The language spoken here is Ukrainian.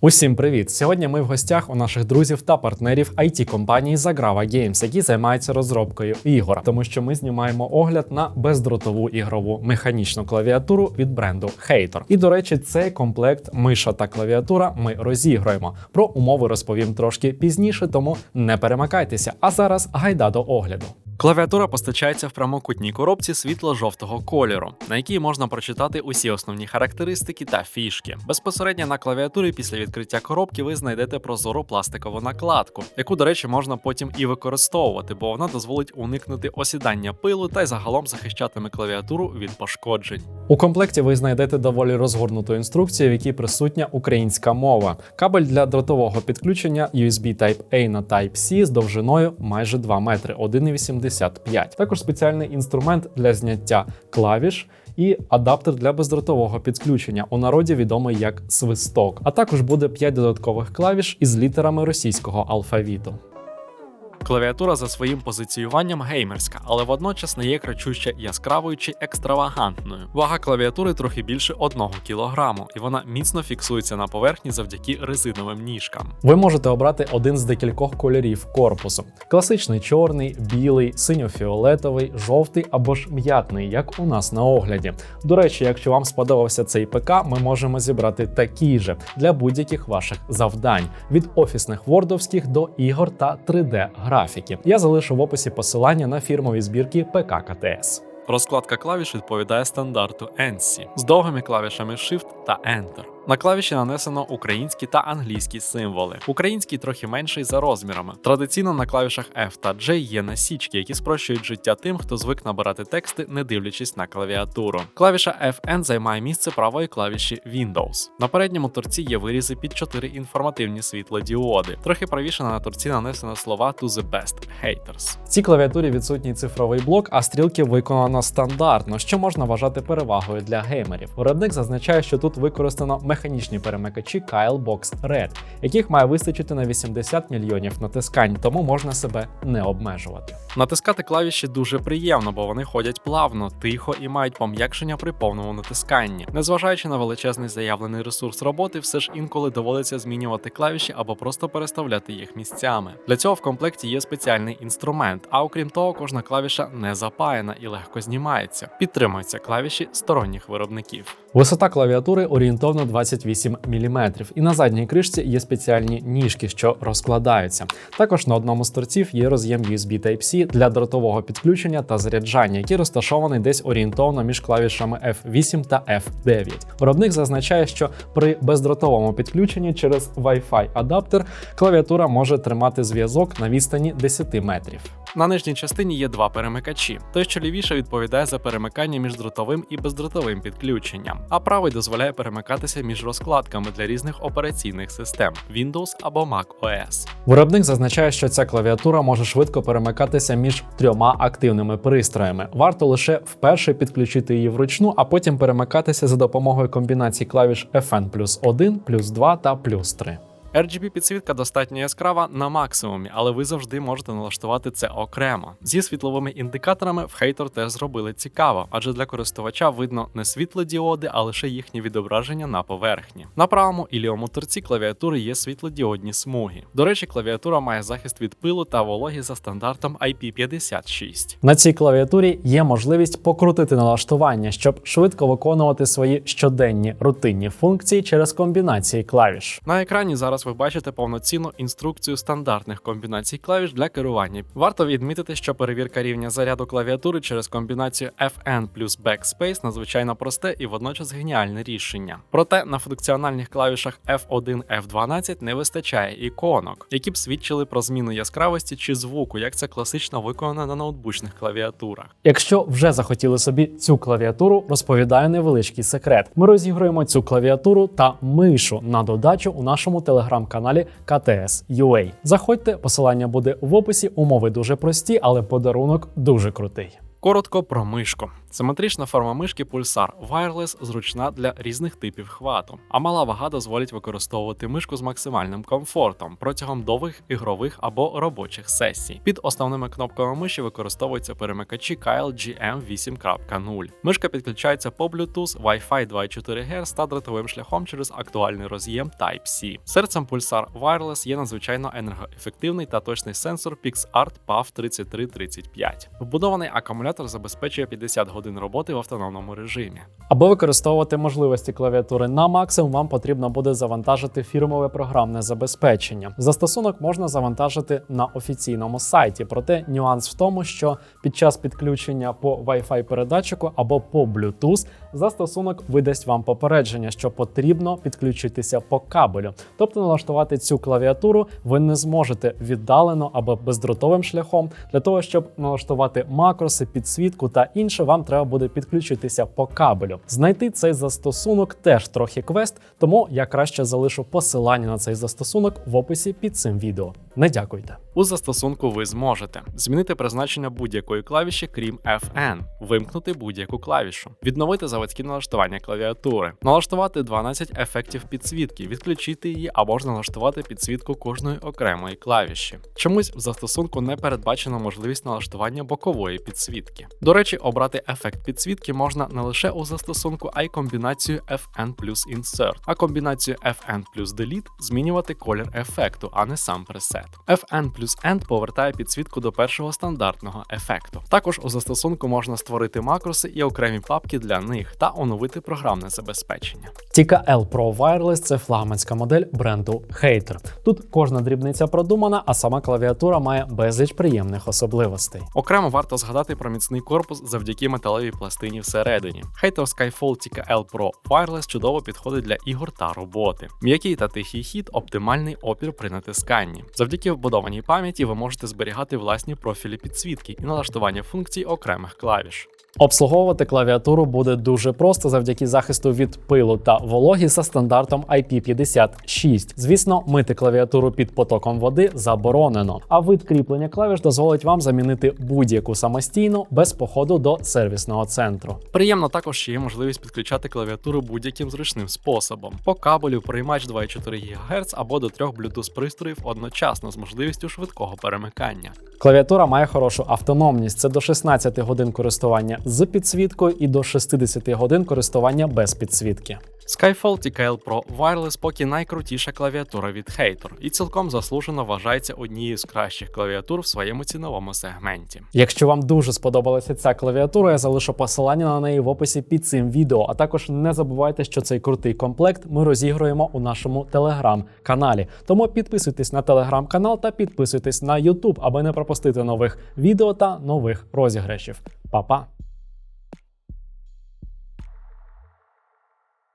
Усім привіт! Сьогодні ми в гостях у наших друзів та партнерів it компанії Zagrava Games, які займаються розробкою ігор, тому що ми знімаємо огляд на бездротову ігрову механічну клавіатуру від бренду Hator. І до речі, цей комплект миша та клавіатура ми розіграємо. Про умови розповім трошки пізніше, тому не перемикайтеся. А зараз гайда до огляду. Клавіатура постачається в прямокутній коробці світло-жовтого кольору, на якій можна прочитати усі основні характеристики та фішки. Безпосередньо на клавіатурі після відкриття коробки ви знайдете прозору пластикову накладку, яку, до речі, можна потім і використовувати, бо вона дозволить уникнути осідання пилу та й загалом захищатиме клавіатуру від пошкоджень. У комплекті ви знайдете доволі розгорнуту інструкцію, в якій присутня українська мова, кабель для дротового підключення USB Type-A на Type-C з довжиною майже 2 метри 1,85. Також спеціальний інструмент для зняття клавіш. І адаптер для бездротового підключення, у народі відомий як свисток. А також буде 5 додаткових клавіш із літерами російського алфавіту. Клавіатура за своїм позиціюванням геймерська, але водночас не є кричуще яскравою чи екстравагантною. Вага клавіатури трохи більше 1 кг, і вона міцно фіксується на поверхні завдяки резиновим ніжкам. Ви можете обрати один з декількох кольорів корпусу: класичний чорний, білий, синьо-фіолетовий, жовтий або ж м'ятний, як у нас на огляді. До речі, якщо вам сподобався цей ПК, ми можемо зібрати такі же для будь-яких ваших завдань від офісних вордовських до ігор та 3D графіки. Я залишу в описі посилання на фірмові збірки ПК КТС. Розкладка клавіш відповідає стандарту ANSI з довгими клавішами Shift та Enter. На клавіші нанесено українські та англійські символи. Український трохи менший за розмірами. Традиційно на клавішах F та J є насічки, які спрощують життя тим, хто звик набирати тексти, не дивлячись на клавіатуру. Клавіша FN займає місце правої клавіші Windows. На передньому торці є вирізи під чотири інформативні світлодіоди. Трохи правіше на торці нанесено слова to the best haters. В цій клавіатурі відсутній цифровий блок, а стрілки виконано стандартно, що можна вважати перевагою для геймерів. Виробник зазначає, що тут використано механічні перемикачі Kyle Box Red, яких має вистачити на 80 мільйонів натискань, тому можна себе не обмежувати. Натискати клавіші дуже приємно, бо вони ходять плавно, тихо і мають пом'якшення при повному натисканні. Незважаючи на величезний заявлений ресурс роботи, все ж інколи доводиться змінювати клавіші або просто переставляти їх місцями. Для цього в комплекті є спеціальний інструмент, а окрім того, кожна клавіша не запаяна і легко знімається. Підтримуються клавіші сторонніх виробників. Висота клавіатури орієнтовно 28 мм, і на задній кришці є спеціальні ніжки, що розкладаються. Також на одному з торців є роз'єм USB Type-C для дротового підключення та заряджання, який розташований десь орієнтовно між клавішами F8 та F9. Виробник зазначає, що при бездротовому підключенні через Wi-Fi адаптер клавіатура може тримати зв'язок на відстані 10 метрів. На нижній частині є два перемикачі. Той, що лівіше відповідає за перемикання між дротовим і бездротовим підключенням, а правий дозволяє перемикатися між розкладками для різних операційних систем Windows або Mac OS. Виробник зазначає, що ця клавіатура може швидко перемикатися між трьома активними пристроями. Варто лише вперше підключити її вручну, а потім перемикатися за допомогою комбінацій клавіш FN плюс 1, плюс 2 та плюс 3. RGB підсвітка достатньо яскрава на максимумі, але ви завжди можете налаштувати це окремо. Зі світловими індикаторами в Hator теж зробили цікаво, адже для користувача видно не світлодіоди, а лише їхні відображення на поверхні. На правому і лівому торці клавіатури є світлодіодні смуги. До речі, клавіатура має захист від пилу та вологі за стандартом IP56. На цій клавіатурі є можливість покрутити налаштування, щоб швидко виконувати свої щоденні рутинні функції через комбінації клавіш. На екрані зараз ви бачите повноцінну інструкцію стандартних комбінацій клавіш для керування. Варто відмітити, що перевірка рівня заряду клавіатури через комбінацію FN плюс Backspace надзвичайно просте і водночас геніальне рішення. Проте на функціональних клавішах F1 F12 не вистачає іконок, які б свідчили про зміну яскравості чи звуку, як це класично виконано на ноутбучних клавіатурах. Якщо вже захотіли собі цю клавіатуру, розповідаю невеличкий секрет. Ми розігруємо цю клавіатуру та мишу на додачу у нашому телеграм-каналі KTS.UA. Заходьте, посилання буде в описі. Умови дуже прості, але подарунок дуже крутий. Коротко про мишку. Симетрична форма мишки Pulsar Wireless зручна для різних типів хвату, а мала вага дозволить використовувати мишку з максимальним комфортом протягом довгих ігрових або робочих сесій. Під основними кнопками миші використовуються перемикачі Kyle GM 8.0. Мишка підключається по Bluetooth, Wi-Fi 2,4 Гц та дротовим шляхом через актуальний роз'єм Type-C. Серцем Pulsar Wireless є надзвичайно енергоефективний та точний сенсор PixArt PAV 3335. Вбудований акумулятор забезпечує 50 годин роботи в автономному режимі. Аби використовувати можливості клавіатури на максимум, вам потрібно буде завантажити фірмове програмне забезпечення. Застосунок можна завантажити на офіційному сайті, проте нюанс в тому, що під час підключення по Wi-Fi передатчику або по Bluetooth застосунок видасть вам попередження, що потрібно підключитися по кабелю. Тобто налаштувати цю клавіатуру ви не зможете віддалено або бездротовим шляхом. Для того щоб налаштувати макроси, підсвітку та інше, вам треба буде підключитися по кабелю. Знайти цей застосунок теж трохи квест, тому я краще залишу посилання на цей застосунок в описі під цим відео. Не дякуйте. У застосунку ви зможете змінити призначення будь-якої клавіші, крім FN, вимкнути будь-яку клавішу, відновити заводські налаштування клавіатури, налаштувати 12 ефектів підсвітки, відключити її або ж налаштувати підсвітку кожної окремої клавіші. Чомусь в застосунку не передбачена можливість налаштування бокової підсвітки. До речі, обрати ефект підсвітки можна не лише у застосунку, а й комбінацію FN плюс Insert, а комбінацію FN плюс Delete змінювати колір ефекту, а не сам пресет. FN плюс End повертає підсвітку до першого стандартного ефекту. Також у застосунку можна створити макроси і окремі папки для них та оновити програмне забезпечення. Tika L Pro Wireless це флагманська модель бренду Hater. Тут кожна дрібниця продумана, а сама клавіатура має безліч приємних особливостей. Окремо варто згадати про міцний корпус завдяки металевій пластині всередині. Hater Skyfall Tika L Pro Wireless чудово підходить для ігор та роботи. М'який та тихий хід, оптимальний опір при натисканні. Завдяки вбудованій пам'яті ви можете зберігати власні профілі підсвітки і налаштування функцій окремих клавіш. Обслуговувати клавіатуру буде дуже просто завдяки захисту від пилу та вологі за стандартом IP56. Звісно, мити клавіатуру під потоком води заборонено, а вид кріплення клавіш дозволить вам замінити будь-яку самостійно без походу до сервісного центру. Приємно також, що є можливість підключати клавіатуру будь-яким зручним способом. По кабелю приймач 2,4 ГГц або до трьох Bluetooth пристроїв одночасно з можливістю швидкого перемикання. Клавіатура має хорошу автономність. Це до 16 годин користування з підсвіткою і до 60 годин користування без підсвітки. Skyfall TKL Pro Wireless поки найкрутіша клавіатура від Hater і цілком заслужено вважається однією з кращих клавіатур в своєму ціновому сегменті. Якщо вам дуже сподобалася ця клавіатура, я залишу посилання на неї в описі під цим відео. А також не забувайте, що цей крутий комплект ми розігруємо у нашому телеграм-каналі. Тому підписуйтесь на телеграм-канал та підписуйтесь на YouTube, аби не пропустити нових відео та нових розіграшів. Па-па!